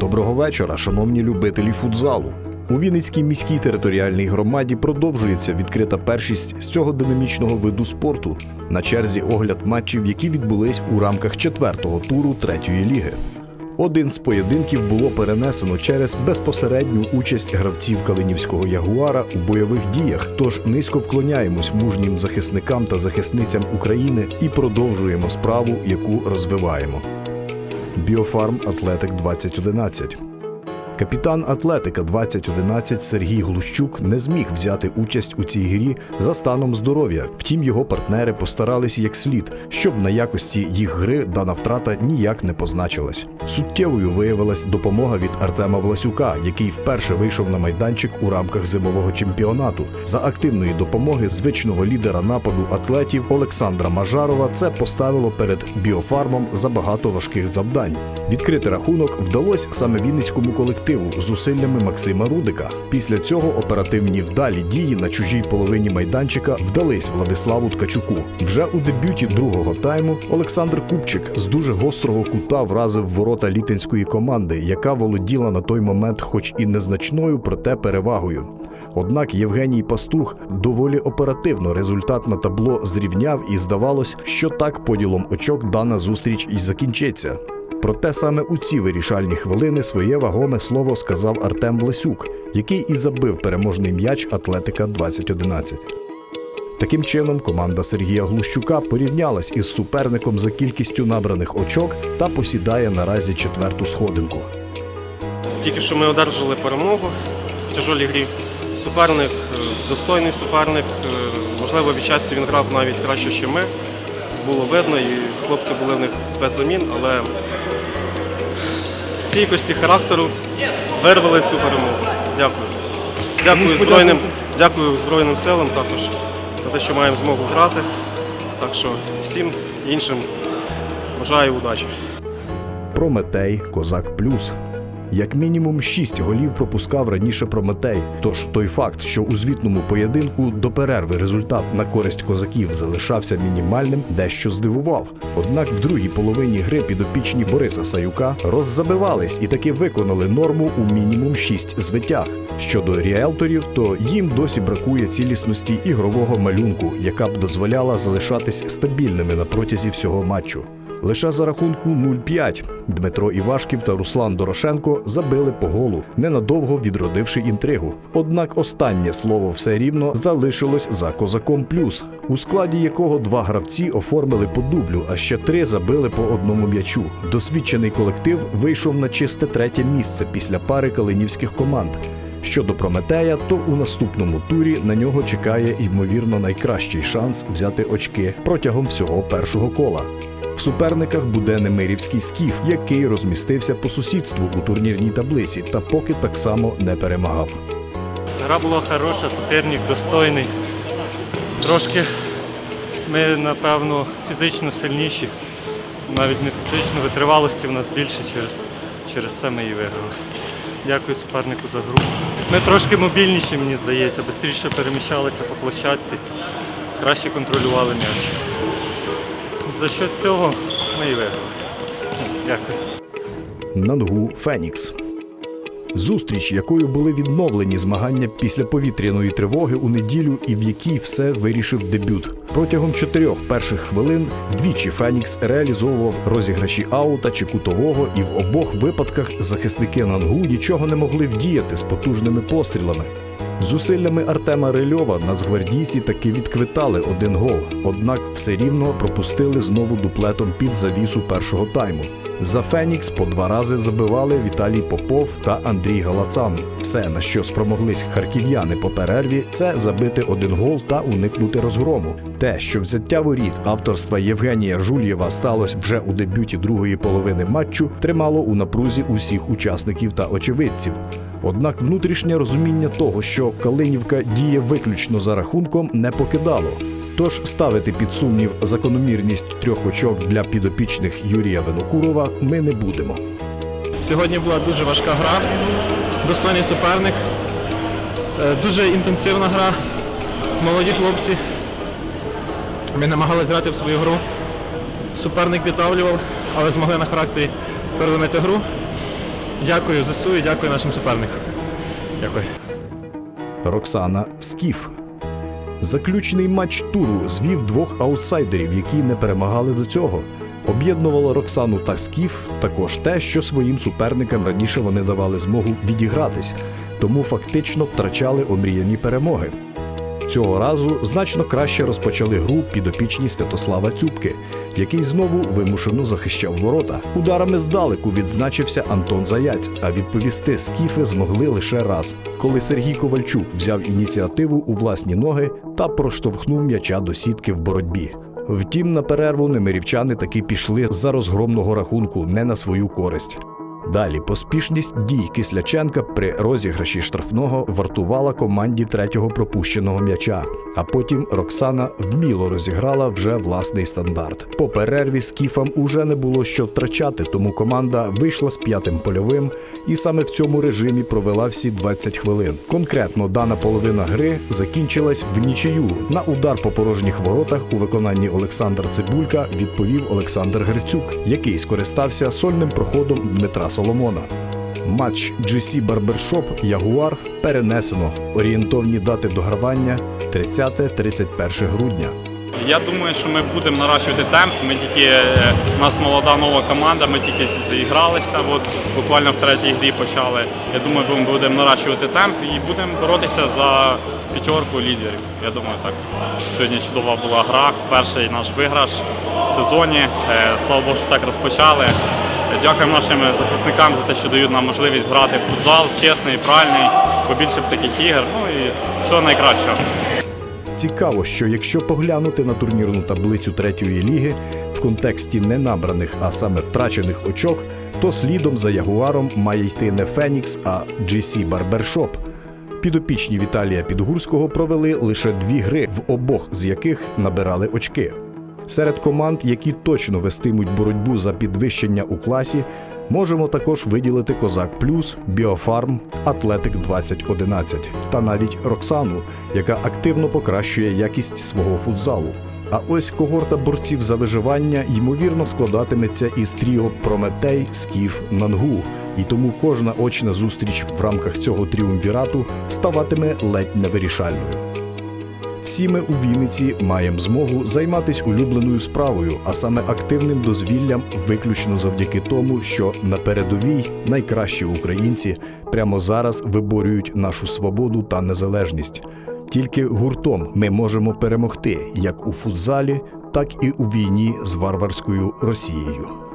Доброго вечора, шановні любителі футзалу. У Вінницькій міській територіальній громаді продовжується відкрита першість з цього динамічного виду спорту. На черзі огляд матчів, які відбулись у рамках четвертого туру третьої ліги. Один з поєдинків було перенесено через безпосередню участь гравців Калинівського Ягуара у бойових діях. Тож низько вклоняємось мужнім захисникам та захисницям України і продовжуємо справу, яку розвиваємо. Біофарм Атлетик 2011 Капітан Атлетика 2011 Сергій Глущук не зміг взяти участь у цій грі за станом здоров'я. Втім, його партнери постарались як слід, щоб на якості їх гри дана втрата ніяк не позначилась. Суттєвою виявилась допомога від Артема Власюка, який вперше вийшов на майданчик у рамках зимового чемпіонату. За активної допомоги звичного лідера нападу атлетів Олександра Мажарова це поставило перед біофармом забагато важких завдань. Відкрити рахунок вдалося саме Вінницькому колективу зусиллями Максима Рудика. Після цього оперативні вдалі дії на чужій половині майданчика вдались Владиславу Ткачуку. Вже у дебюті другого тайму Олександр Купчик з дуже гострого кута вразив ворота літинської команди, яка володіла на той момент, хоч і незначною, проте перевагою. Однак Євгеній Пастух доволі оперативно результат на табло зрівняв, і здавалось, що так поділом очок дана зустріч і закінчиться. Проте саме у ці вирішальні хвилини своє вагоме слово сказав Артем Власюк, який і забив переможний м'яч Атлетика 2011. Таким чином, команда Сергія Глущука порівнялась із суперником за кількістю набраних очок та посідає наразі четверту сходинку. Тільки що ми одержали перемогу в тяжолій грі. Суперник, е, достойний суперник. е, Можливо, від часті він грав навіть краще, ніж ми. Було видно, і хлопці були в них без замін, але стійкості характеру вирвали цю перемогу. Дякую. Дякую Збройним, дякую Збройним силам також за те, що маємо змогу грати. Так що всім іншим бажаю удачі. Прометей Козак Плюс. Як мінімум шість голів пропускав раніше Прометей. Тож той факт, що у звітному поєдинку до перерви результат на користь козаків залишався мінімальним, дещо здивував. Однак в другій половині гри підопічні Бориса Саюка роззабивались і таки виконали норму у мінімум шість звитяг. Щодо ріелторів, то їм досі бракує цілісності ігрового малюнку, яка б дозволяла залишатись стабільними на протязі всього матчу. Лише за рахунку 0-5 Дмитро Івашків та Руслан Дорошенко забили по голу, ненадовго відродивши інтригу. Однак останнє слово все рівно залишилось за козаком плюс, у складі якого два гравці оформили по дублю, а ще три забили по одному м'ячу. Досвідчений колектив вийшов на чисте третє місце після пари калинівських команд. Щодо Прометея, то у наступному турі на нього чекає ймовірно найкращий шанс взяти очки протягом всього першого кола. В суперниках буде Немирівський скіф, який розмістився по сусідству у турнірній таблиці, та поки так само не перемагав. Гра була хороша, суперник достойний. Трошки ми, напевно, фізично сильніші. Навіть не фізично, витривалості в нас більше, через, через це ми і виграли. Дякую супернику за гру. Ми трошки мобільніші, мені здається, швидше переміщалися по площадці, краще контролювали м'яч. За що цього ми і виграли. Дякую. Нангу Фенікс. Зустріч, якою були відновлені змагання після повітряної тривоги у неділю, і в якій все вирішив дебют. Протягом чотирьох перших хвилин двічі Фенікс реалізовував розіграші аута чи кутового, і в обох випадках захисники Нангу нічого не могли вдіяти з потужними пострілами. Зусиллями Артема Рильова нацгвардійці таки відквитали один гол, однак все рівно пропустили знову дуплетом під завісу першого тайму. За Фенікс по два рази забивали Віталій Попов та Андрій Галацан. Все, на що спромоглись харків'яни по перерві, це забити один гол та уникнути розгрому. Те, що взяття воріт авторства Євгенія Жульєва сталося вже у дебюті другої половини матчу, тримало у напрузі усіх учасників та очевидців. Однак внутрішнє розуміння того, що Калинівка діє виключно за рахунком, не покидало. Тож ставити під сумнів закономірність трьох очок для підопічних Юрія Винокурова ми не будемо. Сьогодні була дуже важка гра, достойний суперник, е, дуже інтенсивна гра. Молоді хлопці. Ми намагалися грати в свою гру. Суперник віддавлював, але змогли на характері переломити гру. Дякую ЗСУ і дякую нашим суперникам. Дякую. Роксана Скіф. Заключний матч туру звів двох аутсайдерів, які не перемагали до цього. Об'єднувало Роксану та Скіф також те, що своїм суперникам раніше вони давали змогу відігратись, тому фактично втрачали омріяні перемоги. Цього разу значно краще розпочали гру підопічні Святослава Цюбки, який знову вимушено захищав ворота. Ударами здалеку відзначився Антон Заяць, а відповісти скіфи змогли лише раз, коли Сергій Ковальчук взяв ініціативу у власні ноги та проштовхнув м'яча до сітки в боротьбі. Втім, на перерву немирівчани таки пішли за розгромного рахунку не на свою користь. Далі поспішність дій Кисляченка при розіграші штрафного вартувала команді третього пропущеного м'яча. А потім Роксана вміло розіграла вже власний стандарт. По перерві скіфам уже не було що втрачати, тому команда вийшла з п'ятим польовим і саме в цьому режимі провела всі 20 хвилин. Конкретно дана половина гри закінчилась в нічию. На удар по порожніх воротах у виконанні Олександра Цибулька відповів Олександр Герцюк, який скористався сольним проходом Дмитра Соломона. Матч GC Barbershop Ягуар перенесено. Орієнтовні дати догравання 30-31 грудня. Я думаю, що ми будемо наращувати темп. Ми тільки е, у нас молода нова команда, ми тільки зігралися. От буквально в третій грі почали. Я думаю, ми будемо наращувати темп і будемо боротися за п'ятерку лідерів. Я думаю, так. Сьогодні чудова була гра. Перший наш виграш в сезоні. Е, Слава Богу, що так розпочали. Дякуємо нашим захисникам за те, що дають нам можливість грати в футзал, чесний, правильний, побільше б таких ігор. Ну і всього найкращого. Цікаво, що якщо поглянути на турнірну таблицю третьої ліги в контексті не набраних, а саме втрачених очок, то слідом за Ягуаром має йти не Фенікс, а GC Barbershop. Підопічні Віталія Підгурського провели лише дві гри, в обох з яких набирали очки. Серед команд, які точно вестимуть боротьбу за підвищення у класі, можемо також виділити Козак Плюс, Біофарм, Атлетик 2011 та навіть Роксану, яка активно покращує якість свого футзалу. А ось когорта борців за виживання ймовірно складатиметься із тріо Прометей, Скіф, Нангу. І тому кожна очна зустріч в рамках цього тріумвірату ставатиме ледь невирішальною. Всі ми у Вінниці маємо змогу займатися улюбленою справою, а саме активним дозвіллям, виключно завдяки тому, що на передовій найкращі українці прямо зараз виборюють нашу свободу та незалежність. Тільки гуртом ми можемо перемогти як у футзалі, так і у війні з варварською Росією.